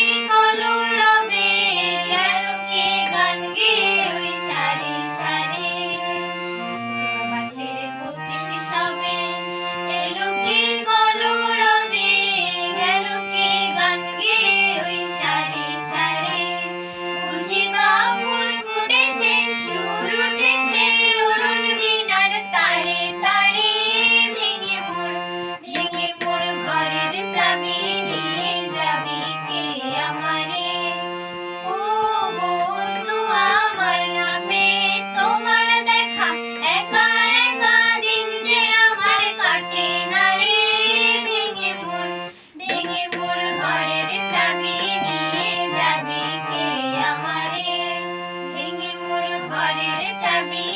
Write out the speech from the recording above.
Sing বাবুর ঘরের চাবি নিয়ে যাবে কে আমারে? ভেঙে মোর ঘরের চাবি